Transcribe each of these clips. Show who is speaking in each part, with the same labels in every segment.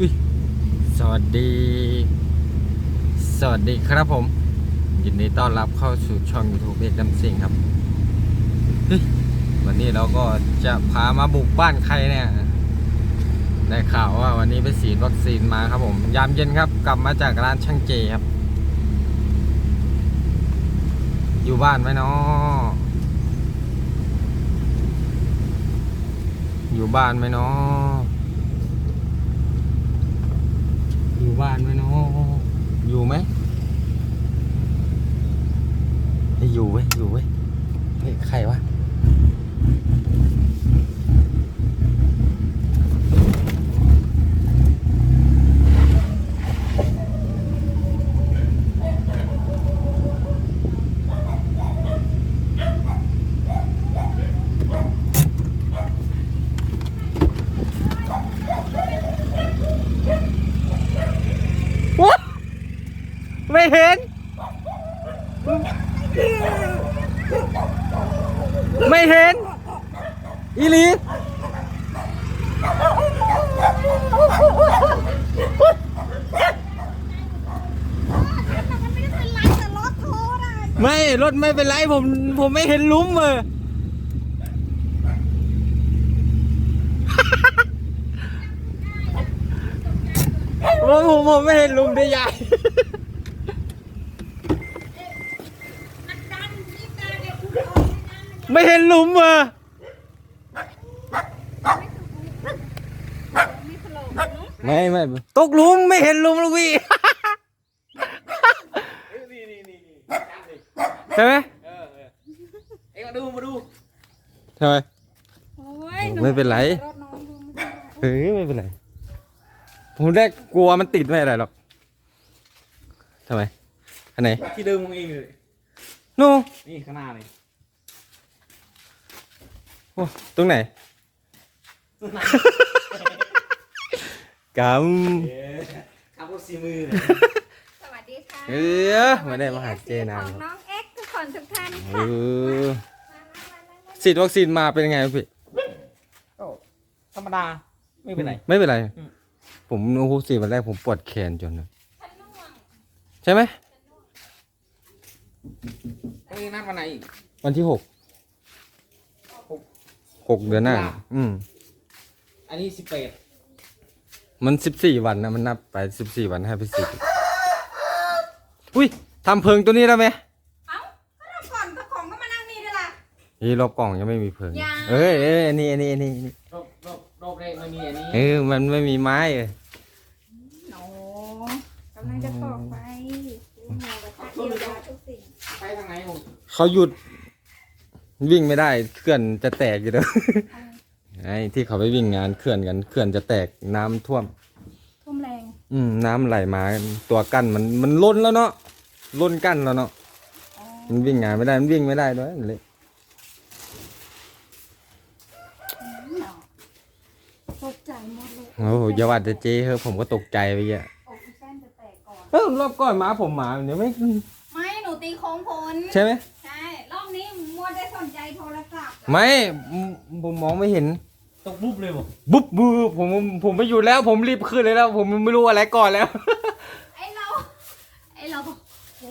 Speaker 1: อุ๊ยสวัสดี สวัสดีครับผม ยินดีต้อนรับเข้าสู่ช่อง YouTube เอกดำสิงครับ วันนี้เราก็จะพามาบุกบ้านใครเนี่ย ได้ข่าวว่าวันนี้ไปฉีดวัคซีนมาครับผม ยามเย็นครับ กลับมาจากร้านช่างเจครับ อยู่บ้านไหมเนาะอยู่บ้านไหมเนาะอยู่ บ้านไหมเนาะอยู่ไหมเฮ้ยอยู่เว้ยอยู่เว้ยเฮ้ยใครวะ ไม่เห็น ไม่เห็น อีหลี ไม่รถไม่เป็นไรผมผมไม่เห็นลุ้มเออผมผมผมไม่เห็นลุ้มได้ยายไม่เห็นหลุมเออไม่ไม่ตกหลุมไม่เห็นหลุมลูกพี่
Speaker 2: นี่นี่นี่นี่
Speaker 1: ใช่ไหม
Speaker 2: เออเองมาดูมาดู
Speaker 1: ใช่ไม
Speaker 3: โอ้ย
Speaker 1: ไม่เป็นไร
Speaker 3: รถน้องดูไม่ได้
Speaker 1: เฮ้ยไม่เป็นไรผมได้กลัวมันติดไม่อะไรหรอกทำไมอันไหน
Speaker 2: ที่เดิมของเองเลย
Speaker 1: นู่น
Speaker 2: นี่ข้างหน้าเลย
Speaker 1: โอ้ตรงไหนก
Speaker 2: เอ๊ะขับรถสีมือเลย
Speaker 3: สวัสดีค่ะ
Speaker 1: เออม่ได้มาหาเจนาน
Speaker 3: ของน้อง เอ็กซ์ทุกคนทุกท่าน
Speaker 1: เอ
Speaker 3: ค่ะ
Speaker 1: อฉีดวัคซีนมาเป็นยังไงพี่
Speaker 2: ก็ธรรมดาไม่เป็นไร
Speaker 1: ไม่เป็นไร
Speaker 2: อืม
Speaker 1: ผมโอ้โหฉีดวันแรกผมปวดแขนจนนะใช่ไหม
Speaker 2: เอ็งนัดวันไหนอีก
Speaker 1: วันที่หก
Speaker 2: หก
Speaker 1: หกเดือนหน้า
Speaker 2: ตุลา
Speaker 1: อืม
Speaker 2: อันนี้สิบแปด
Speaker 1: มันสิบสี่วันนะมันนับไปสิบสี่วันให้ไปฉีดอุ้ยทำเพิงตัวนี้ได้ไหม
Speaker 3: นี่
Speaker 1: รอบกล่องยังไม่มีเพิง
Speaker 3: ยัง
Speaker 1: เอ้ยเอ้ยอันนี้อันนี้อันนี้อันนี้
Speaker 2: รอบรอบรอบแรกไม่มีอันนี้
Speaker 1: เออมันไม่มีไม้เออ
Speaker 3: โอ้กำลังจะตอกไปซื้อหมูกระทะเยียวยาทุกสิ่ง
Speaker 2: ไปทางไหนผม
Speaker 1: เขาหยุด วิ่งไม่ได้เขื่อนจะแตกอยู่แล้ว ไอ้ที่เขาไปวิ่งงานเขื่อนกันเขื่อนจะแตกน้ำท่วม
Speaker 3: ทุ่มแรง
Speaker 1: อืมน้ำไหลมาตัวกั้นมันมันล้นแล้วเนาะล้นกั้นแล้วเนาะ
Speaker 3: อ๋อ
Speaker 1: มันวิ่งงานไม่ได้มันวิ่งไม่ได้ด้วยเลย
Speaker 3: เนาะตกใจหมดเลย
Speaker 1: โอ้โหอย่าว่าแต่เจ๊เฮ้ยผมก็ตกใจไปเยอะ
Speaker 3: ออกซิเจนจะแตกก่อน
Speaker 1: เออรอบก่อนมาผมมาเนี่ยไม่
Speaker 3: ไม่ หนูตีโค้งพล
Speaker 1: ใช่ไหม
Speaker 3: ใช่ รอบนี้มัวได้สนใจโทรศัพท์
Speaker 1: ไม่ผมมองไม่เห็น
Speaker 2: ตกปุ๊บเลยผม
Speaker 1: บุ๊บบุ๊บผมผมไม่อยู่แล้วผมรีบขึ้นเลยแล้ว ผมไม่รู้อะไรก่อนแล้ว
Speaker 3: ไอเรา ไอเราบอกโห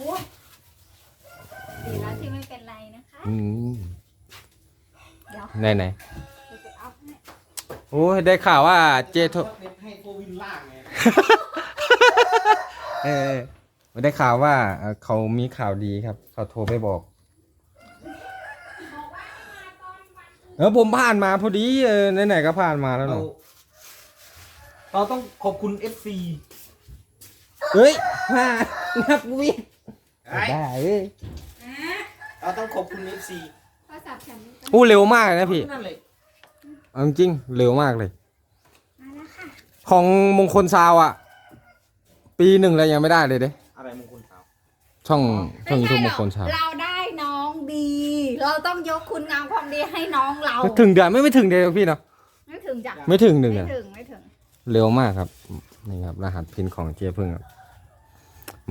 Speaker 3: ดีแล้วที่ไม่เป็นไรนะคะ
Speaker 1: อืม
Speaker 3: เดี๋ยว
Speaker 1: ไหนไหน
Speaker 3: เราจะเอาให้
Speaker 1: โอ้ยได้ข่าวว่าเจโทร
Speaker 2: ให้โฟวินลากไง
Speaker 1: เออได้ข่าวว่าเอ่อเขามีข่าวดีครับ เขาโทรไปบอก เออผมผ่านมาพอดีเออไหนๆก็ผ่านมาแล้ว
Speaker 2: เรา
Speaker 1: เนาะ
Speaker 2: เราต้องขอบคุณ FC
Speaker 1: เฮ้ยผ่านับวิทย์
Speaker 2: ไอ้
Speaker 1: ได้เอ้ย
Speaker 3: อะ
Speaker 2: เราต้องขอบคุณ FC
Speaker 3: โทรศัพท์ฉันจะ
Speaker 1: อู้เร็วมากเลยนะพี่
Speaker 2: นั่นเลย
Speaker 1: เอาจริงๆเร็วมากเลย
Speaker 3: มาแล้วค่ะ
Speaker 1: ของมงคลซาวอะปีหนึ่งแล้วยังไม่ได้เลยเด้
Speaker 2: อะไรมงคลสาว
Speaker 1: ช่องช่องยู
Speaker 3: ไม่
Speaker 1: ทูบ
Speaker 3: ใช่
Speaker 1: ม
Speaker 3: ห
Speaker 1: ง
Speaker 3: รอก
Speaker 1: คลซาว
Speaker 3: เราได้น้องดี เราต้องยกคุณงามความดีให้น้องเรา
Speaker 1: ถึงเดือนไม่ไม่ถึงเดือนหรอกพี่เนาะ
Speaker 3: ไม่ถึงจ้ะ
Speaker 1: ไม่ถึงหนึ่ง
Speaker 3: ไม่
Speaker 1: อะ
Speaker 3: ถึงไม่ถึง
Speaker 1: เร็วมากครับนี่ครับ รหัสพินของเจ๊พึ่งครับ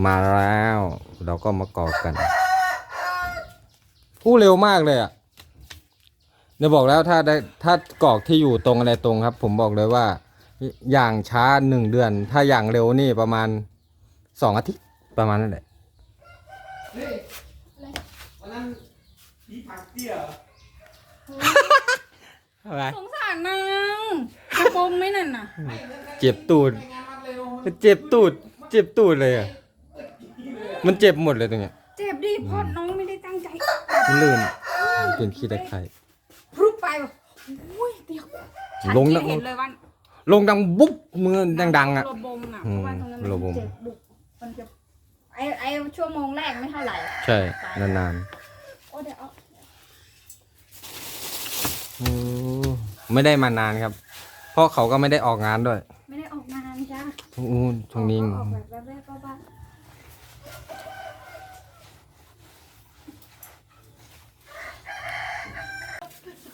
Speaker 1: มาแล้ว เราก็มากรอกกันอู้เร็วมากเลยอะเดี๋ยวบอกแล้วถ้าได้ถ้ากรอกที่อยู่ตรงอะไรตรงครับ ผมบอกเลยว่า อย่างช้าหนึ่งเดือน ถ้าอย่างเร็วนี่ประมาณสองอาทิตย์ประมาณนั้นแหละ
Speaker 2: เฮ้ยวันนั้นผีผักเตี้ย
Speaker 1: อะไร
Speaker 3: สงสารนางกระโปรงไหม่นั่นน่ะ
Speaker 1: เจ็บตูด
Speaker 2: ไปงานวัดเลยโอ้โห
Speaker 1: เจ็บตูด เจ็บตูดเลยอะ มันเจ็บหมดเลยตรงเนี้ย
Speaker 3: เจ็บดิเพราะน้องไม่ได้ตั้งใจ
Speaker 1: มันลื่นมันเป็นขี้ตะไคร่
Speaker 3: พรุบ ไปแบบอุ้ยเดี๋ยวฉัน
Speaker 1: ลง
Speaker 3: คิ
Speaker 1: นะ
Speaker 3: ดเห็นเลยว่า
Speaker 1: ลงดังบุ๊บมือดังๆอะ
Speaker 3: โลบมอะ
Speaker 1: อื
Speaker 3: เพ
Speaker 1: ม
Speaker 3: ราะว่าตรงนั้น
Speaker 1: โลบ
Speaker 3: มั
Speaker 1: ม
Speaker 3: นเจ็บบุกมันจะไอไอชั่วโมงแรกไม่เท่าไหร่
Speaker 1: ใช่นาน
Speaker 3: โอ้เดี๋ยวเอา
Speaker 1: ๆอืมไม่ได้มานานครับ เพราะเขาก็ไม่ได้ออกงานด้วย
Speaker 3: ไม่ได้ออกงานจ้า
Speaker 1: ทุกอู้ช่วงนี้
Speaker 3: ออกแบบแรกๆบ้า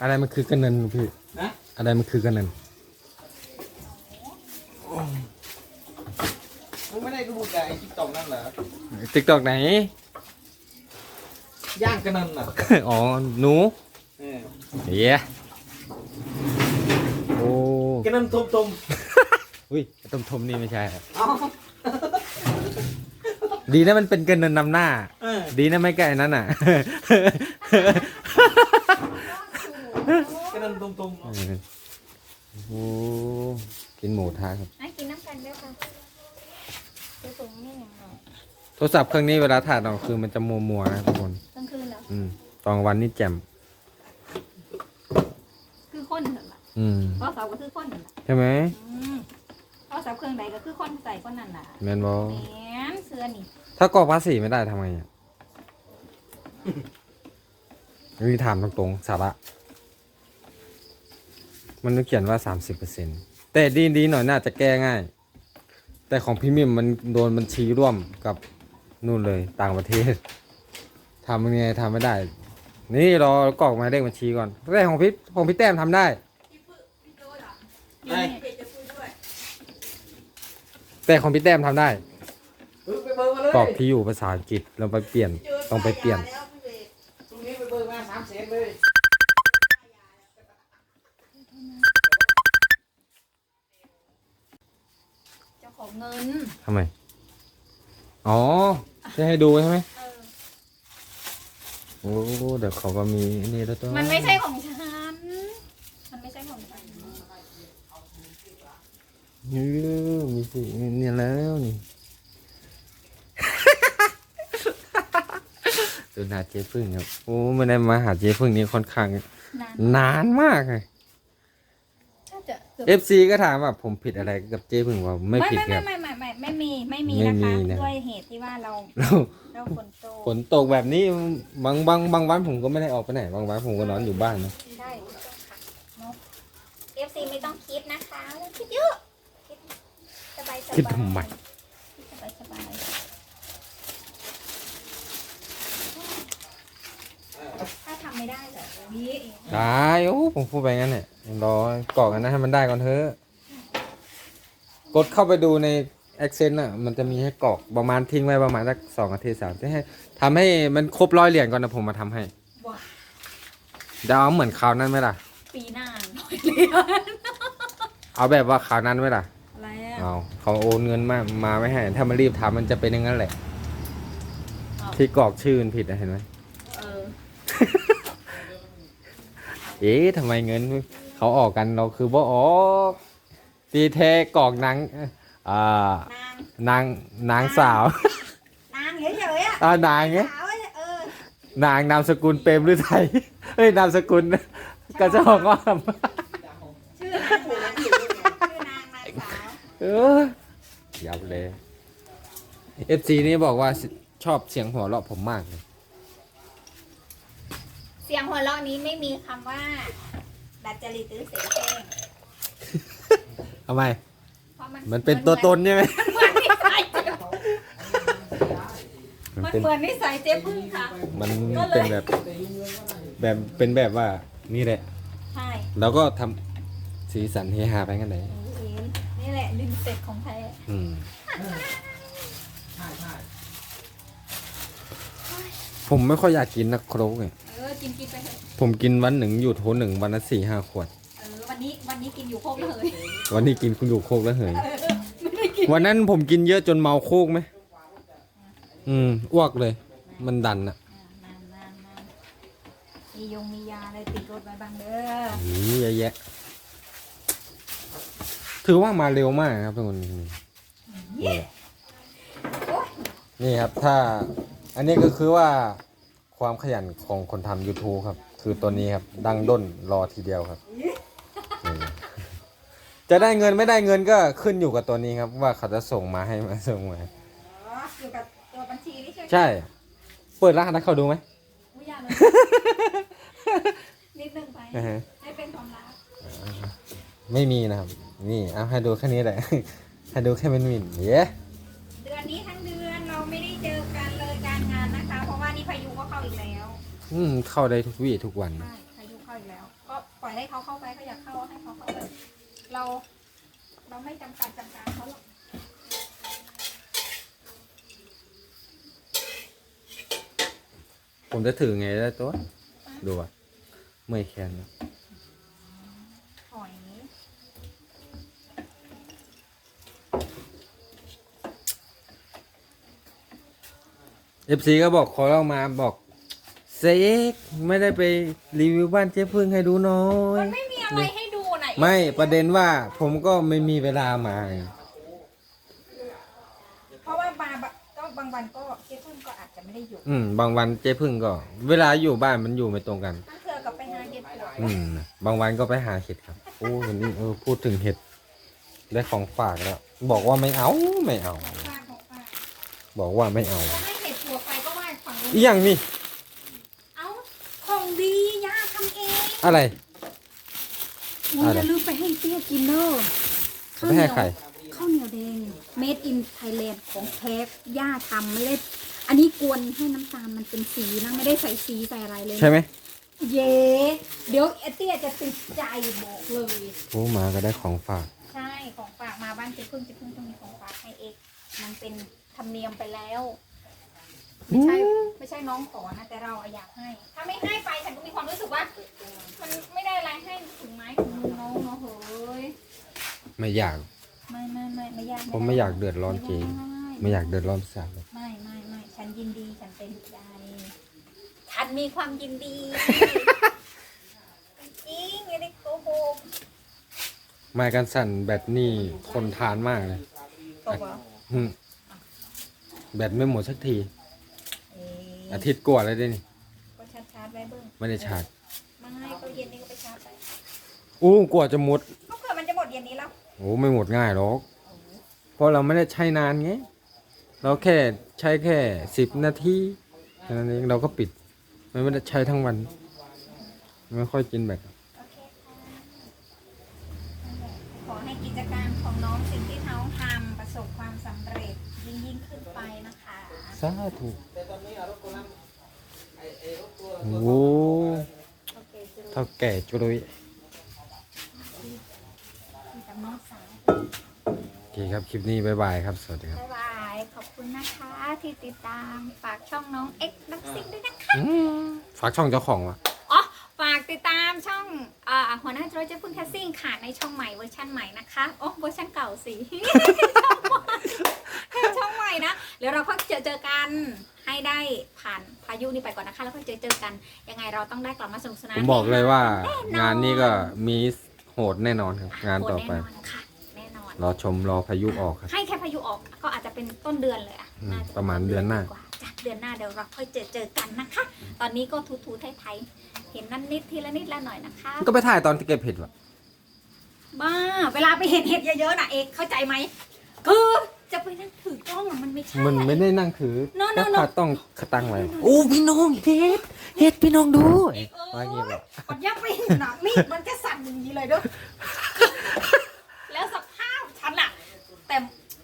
Speaker 1: อะไรมันคือกระเนินพี่
Speaker 2: นะ
Speaker 1: อะไรมันคือกระเนิน
Speaker 2: มึงไม่ได้ดูแต่ไอ้ติ๊กต็อกนั่นเหรอ
Speaker 1: ติ๊กตอกไหน
Speaker 2: ย่างกระนันน่ะ
Speaker 1: อ๋อหนู
Speaker 2: เออ
Speaker 1: เย้โอ้
Speaker 2: กระนันทุม
Speaker 1: อุ้ยต้มทมนี่ไม่ใช่ครับ
Speaker 2: ๆเอ้า
Speaker 1: ดีนะมันเป็นกระเนินนำหน้า
Speaker 2: เออ
Speaker 1: ดีนะไม่ใกล้นั้นอะ
Speaker 2: กระนันทุม
Speaker 1: เออ โอ้กินหมูทะครับ
Speaker 3: ๆให้กินน้ำกันด้วยค่ะจะสูงนี่อย่างไร
Speaker 1: โทรศัพท์เครื่องนี้เวลาถ่ายตอนกลางคืนมันจะมัวมัวๆนะทุกคน
Speaker 3: กลางคืนเหรอ
Speaker 1: อืมตอนกลางวันนี่แจ่ม
Speaker 3: คือคนเหรอล่ะ
Speaker 1: อืม
Speaker 3: เพราะเสาก็คือคนเหรอล่ะ
Speaker 1: ใช่ไหม
Speaker 3: อืมเพราะเสาเครื่องใดก็คือคนใส่คนนั่นน่ะ
Speaker 1: แมนบอ
Speaker 3: แหมเสื้อนี่
Speaker 1: ถ้ากรอกภาษีไม่ได้ทำไงอะนี่ถามตรงๆสาระ มันเขียนว่าสามสิบเปอร์เซ็นแต่ดีดีๆหน่อยน่าจะแก้ง่าย แต่ของพิมิมมันโดนบัญชีร่วมกับนู่นเลยต่างประเทศทำยังไงทำไม่ได้ นี่รอกรอกหมายเลขบัญชีก่อนแต่ของพี่ของพี่แต้มทำได้
Speaker 2: ๆไอ้
Speaker 1: แต่ของพี่แต้มทำได้
Speaker 2: เออไปเบิกมาเลย
Speaker 1: กรอกที่อยู่ภาษาอังกฤษเราไปเปลี่ยนต้องไปเปลี่ยน
Speaker 2: พรุ่งนี้ไปเบิกมาสามแสนเลย
Speaker 3: ของเงิน
Speaker 1: ทำไม อ๋อ จะให้ดูใช่ไหม
Speaker 3: เออ
Speaker 1: โอ้เดี๋ยวเขาก็มีนี่แล้วตัว
Speaker 3: มันไม่ใช่ของฉัน มันไม่ใช่ของฉัน
Speaker 1: เออมีสิเนี่ยแล้วนี่ ดูหน้าเจ๊พึ่งครับ โอ้ไม่ได้มาหาเจ๊พึ่งนี่ค่อนข้าง
Speaker 3: นาน
Speaker 1: นานมากเลย
Speaker 3: น่าจะ เกือบ
Speaker 1: FC ก็ถามว่าผมผิดอะไรกับเจ๊พึ่งว่าไม่ผิด
Speaker 3: ไม่
Speaker 1: ครับ
Speaker 3: ไม่ไม่ไม่ไม่มีไม่มี
Speaker 1: ไม่
Speaker 3: นะ
Speaker 1: มี
Speaker 3: คะ
Speaker 1: นะ
Speaker 3: ด้วยเหตุที่ว่าเรา
Speaker 1: แล้ว
Speaker 3: เราฝนตก
Speaker 1: ฝนตกแบบนี้บางบางบางวันผมก็ไม่ได้ออกไปไหนบางวันผมก็นอนอยู่บ้านนะ
Speaker 3: ใช่เนอะเอฟซีไม่ต้องคิดนะคะไม่ต้องคิดเยอะคิดสบายสบาย
Speaker 1: คิดทำไม
Speaker 3: คิดสบายสบายถ้าทำ ไม่ได้เหรอวีเอง
Speaker 1: ได้โอ้ผมพูดไปงั้นเนี่ยรอกรอกกันนะให้มันได้ก่อนเถอะกดเข้าไปดูใน Accent อะมันจะมีให้กรอกประมาณทิ้งไว้ประมาณสักสองอาทิตย์สามอาทิตย์ให้ทำให้มันครบร้อยเหรียญก่อนนะผมมาทำให้
Speaker 3: ว้า
Speaker 1: เดี๋ยวเอาเหมือนคราวนั้นไหมล่ะ
Speaker 3: ปีหน้าหน่อยเลย
Speaker 1: เอาแบบว่าคราวนั้นไหมล่ะ
Speaker 3: อะไรอะ
Speaker 1: เอาเขาโอนเงินมามาไม่ให้ ถ้ามันรีบทำมันจะเป็นอย่างนั้นแหละ
Speaker 3: เอา
Speaker 1: ที่กรอกชื่อมันผิดนะเห็นไหม
Speaker 3: เออ
Speaker 1: เอ๊ะทำไมเงินเขาออกกันเราคือบ่ออกตีแท้กรอกนางอ่านา
Speaker 3: ง
Speaker 1: นางนางสาว
Speaker 3: นางเฉยๆอะ
Speaker 1: อ่านางไง
Speaker 3: สาวอะเออ
Speaker 1: นางนามสกุลเปรมหรือไทยเอ้ยนามสกุลกระเจ้าของอ้อม
Speaker 3: ชื่อนางสาวชื่อนางนางสาว
Speaker 1: เออยับเลยเอฟซีนี่บอกว่าชอบเสียงหัวเราะผมมากเลย
Speaker 3: เสียง หัวเราะนี้ไม่มีคำว่าดัดจริตหรือเสแสร้ง
Speaker 1: ทำไม
Speaker 3: เพราะมัน
Speaker 1: มันเป็นตัวตนใช่ไหม
Speaker 3: เหมือนนิสัยเจ๊
Speaker 1: มัน
Speaker 3: มัน
Speaker 1: เป็น
Speaker 3: เหมือนนิสัยเจ๊พึ่งค่ะ
Speaker 1: มัน
Speaker 3: ก็เลย
Speaker 1: เป็นแบบแบบเป็นแบบว่านี่แหละ
Speaker 3: ใช่
Speaker 1: แล้วก็ทำสีสันเฮฮาไปกันไหน
Speaker 3: เอ๋นี่แหละลิมเสร็จของแท้
Speaker 1: อืม
Speaker 2: ใช่ใช่
Speaker 1: ผมไม่ค่อยอยากกินนักโครกไง
Speaker 3: เออ กินกินไปเถอะ
Speaker 1: ผมกินวันหนึ่งอยู่โถหนึ่งวันละสี่ห้าขวด
Speaker 3: เออวันนี้วันนี้กินอยู่โคกเลย
Speaker 1: วันนี้กินคุณอยู่โคกแล้วเหย
Speaker 3: ไม่ได้กิน
Speaker 1: วันนั้นผมกินเยอะจนเมาโคกไหมอืมอ้วกเลย มันดันอะ
Speaker 3: นานนานนานมียงมียาอะไรติดรถไว้บ้างเด้อ
Speaker 1: นี่เยอะแยะ ถือว่ามาเร็วมากครับทุกคนนี่นี่ครับ ถ้า อันนี้ก็คือว่า ความขยันของคนทำ YouTube ครับ คือตัวนี้ครับ ดังด้นรอทีเดียวครับนี่จะได้เงินไม่ได้เงินก็ขึ้นอยู่กับตัวนี้ครับ ว่าเขาจะส่งมาให้ไหมาส่งมา
Speaker 3: อ๋ออยู่กับตัวบัญชีนี่ใช่ไหม
Speaker 1: ใช่ เปิดรหัสให้เขาดูไหม
Speaker 3: ไม่ยากเลย นิดนึงไป
Speaker 1: อ่าฮะ
Speaker 3: ให้เป็นความลับ
Speaker 1: ไม่มีนะครับ นี่เอาให้ดูแค่นี้แหละ ให้ดูแค่เป็นหมิ่นเย้
Speaker 3: อืมเข้า
Speaker 1: ได้ทุกวี่ทุกวันนะ
Speaker 3: ใช่พายุเข้าอีกแล้ว ก็ปล่อยให้เขาเข้าไปเขาอยากเข้าให้เขาเข้าไปเรา เราไม่จำกัดจำกัดเขาหรอก
Speaker 1: ผมจะถือไงได้ตัว ดูอะเมื่อยแขนนะ
Speaker 3: หอย
Speaker 1: เอฟซีก็บอกขอเรามาบอก เซ็กไม่ได้ไปรีวิวบ้านเจ๊พึ่งให้ดูหน้อย
Speaker 3: มันไม่มีอะไรให้ดูไหน
Speaker 1: ไม่ประเด็นว่าผมก็ไม่มีเวลามาไง
Speaker 3: เพราะว่าบางก็บางวันก็เจ๊พึ่งก็อาจจะไม่ได้อยู่
Speaker 1: อืม บางวันเจ๊พึ่งก็ เวลาอยู่บ้านมันอยู่ไม่ตรงกัน
Speaker 3: ตั้งเธอกับไปหาเย็ดปวด
Speaker 1: อืม บางวันก็ไปหาเห็ดครับ โอ้วันนี้เออพูดถึงเห็ดได้ของฝากแล้ว บอกว่าไม่เอาไม่เอา
Speaker 3: ป้าของป้า
Speaker 1: บอกว่าไม่เอา
Speaker 3: ก็ให้เห็ดปวดไปก็ว่าฝั่งนู้น
Speaker 1: อีกอย่างนี่
Speaker 3: เอาของดีย่าทำเอง
Speaker 1: อะไร
Speaker 3: มึงอย่าลืมไปให้เตี้ยกินเนอะ
Speaker 1: เอาไปให้ใคร
Speaker 3: ข้าวเหนียวแดง made in Thailand ของแท้ย่าทำไม่ได้ อันนี้กวนให้น้ำตาลมันเป็นสีนะ ไม่ได้ใส่สีใส่อะไรเลยนะ
Speaker 1: ใช่ไหม
Speaker 3: เย้เดี๋ยวไอเตี้ยจะติดใจบอกเลย
Speaker 1: โอ้มาก็ได้ของฝาก
Speaker 3: ใช่ของฝากมาบ้านเจ๊พึ่งเจ๊พึ่งต้องมีของฝากให้เอกมันเป็นธรรมเนียมไปแล้ว ไม่ใช่ไม่ใช่น้องขอนะแต่เราอะอยากให้ ถ้าไม่ให้ไปฉันก็มีความรู้สึกว่ามันไม่ได้อะไรให้ถึงไม้ถึงมือน้องเนาะเฮ้ย
Speaker 1: ไม่อยาก
Speaker 3: ไม่ไม่ไม่ไม่ยาก
Speaker 1: ผมไม่อยากเดือดร้อนเจ๊ไม่อยากเดือดร้อนสาวเลย
Speaker 3: ไม่ไม่ไม่ฉันยินดีฉันเต็มใจฉันมีความยินดีจริงไม่ได้โกหก
Speaker 1: ไม้กันสั่นแบตนี่ทนทานมากเลย
Speaker 3: ตกเหรอ
Speaker 1: อืมแบตไม่หมดสักที
Speaker 3: เอ๊ะ
Speaker 1: อาทิตย์กว่าแล้วเด้นี่
Speaker 3: ก็ชาร์จชาร์จไว้เบิ้ง
Speaker 1: ไม่ได้ชาร์จ
Speaker 3: ไม่ก็เย็นนี้ก็ไปชาร์จไป
Speaker 1: อู้กว่าจะหมด
Speaker 3: ก็เผื่อมันจะหมดเย็นนี้แล้ว
Speaker 1: โอ้ไม่หมดง่ายหรอกเพราะเราไม่ได้ใช้นานไงเราแค่ใช้แค่สิบนาทีแค่นั้นเองเราก็ปิดไม่ได้ใช้ทั้งวัน ไม่ค่อยกินแบต
Speaker 3: โอเคค่ะนั่นแหละขอให้กิจการของน้องสิ่งที่เขาทำประสบความสำเร็จยิ่งยิ่งขึ้นไปนะคะ
Speaker 1: สาธุ โอ้โห
Speaker 3: โอเคจุ๊
Speaker 1: เท่าแก่จุลุย
Speaker 3: มีกับน้องสาว
Speaker 1: โอเคครับ คลิปนี้บ๊ายบายครับ สวัสดีครับ
Speaker 3: บ๊ายบาย ขอบคุณนะคะที่ติดตาม ฝากช่องน้องเอ็กซ์นักซิ่งด้วยนะคะ
Speaker 1: อืมฝากช่องเจ้าของวะ
Speaker 3: อ๋อ ฝากติดตามช่องอ่าหัวหน้าโจรเจ้าพึ่งแคสซิ่งค่ะในช่องใหม่เวอร์ชันใหม่นะคะ โอ้เวอร์ชันเก่าสิ ช่องใหม่ช่องใหม่นะ เดี๋ยวเราค่อยเจอเจอกัน ให้ได้ผ่านพายุนี้ไปก่อนนะคะแล้วค่อยเจอเจอกัน ยังไงเราต้องได้กลับมาสนุกสนาน
Speaker 1: ผมบอกเลยว่า
Speaker 3: แน่นอน
Speaker 1: งานนี้ก็มีโหดแน่นอนครับ งานต่อไป
Speaker 3: แน่นอนค่ะแน่นอน
Speaker 1: รอชมรอพายุออกครับ
Speaker 3: ให้แค่พายุออกก็อาจจะเป็นต้นเดือนเลยอะ
Speaker 1: อืม
Speaker 3: น่จ
Speaker 1: ประมาณเดือนหน้า
Speaker 3: กว่าจ้ะเดือนหน้าเดี๋ยวเราค่อยเจอเจอกันนะคะ ตอนนี้ก็ทูๆไทยๆเห็นนั่นนิดทีละนิดละหน่อยนะคะ
Speaker 1: ก็ไปถ่ายตอนที่เก็บเห็ดวะ
Speaker 3: บ้าเวลาไปเห็นเห็ดเยอะๆนะเอกเข้าใจไหมคือ จะไปนั่งถือกล้องอะมันไม่ใช่
Speaker 1: มันไม่ได้นั่งถือ
Speaker 3: No, no,
Speaker 1: ก็
Speaker 3: no
Speaker 1: ขาต้องขตั้งไว้โอ้พี่น้องเห็ดเห็ดพี่น้องดู
Speaker 3: เออ
Speaker 1: ว่าเงี้ยแบบ
Speaker 3: มันยังไปเห็นหนังมีดมันจะสั่นอย่างนี้เลยเด้อแล้วสภาพฉันอะแต่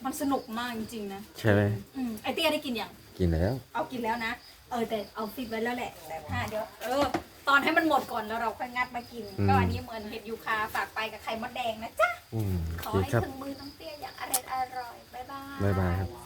Speaker 3: มันสนุกมากจริงๆนะ
Speaker 1: ใช่ไหม
Speaker 3: อืมไอเตี้ยได้กินยัง
Speaker 1: กินแล้ว
Speaker 3: เอากินแล้วนะ เออแต่เอาฟิตไว้แล้วแหละแต่ถ้าเดี๋ยวเออ ตอนให้มันหมดก่อนแล้วเราค่อยงัดมากิน
Speaker 1: อืม
Speaker 3: ก็อันนี้เหมือนเห็ดยูคาฝากไปกับไข่มดแดงนะจ๊ะ
Speaker 1: อืม
Speaker 3: ขอ
Speaker 1: โอเค
Speaker 3: ให้
Speaker 1: ครับ
Speaker 3: ถึงมือน้องเตี้ยอย่างอร่อยอร่อยบ๊ายบาย
Speaker 1: บ๊ายบายครับ
Speaker 3: ส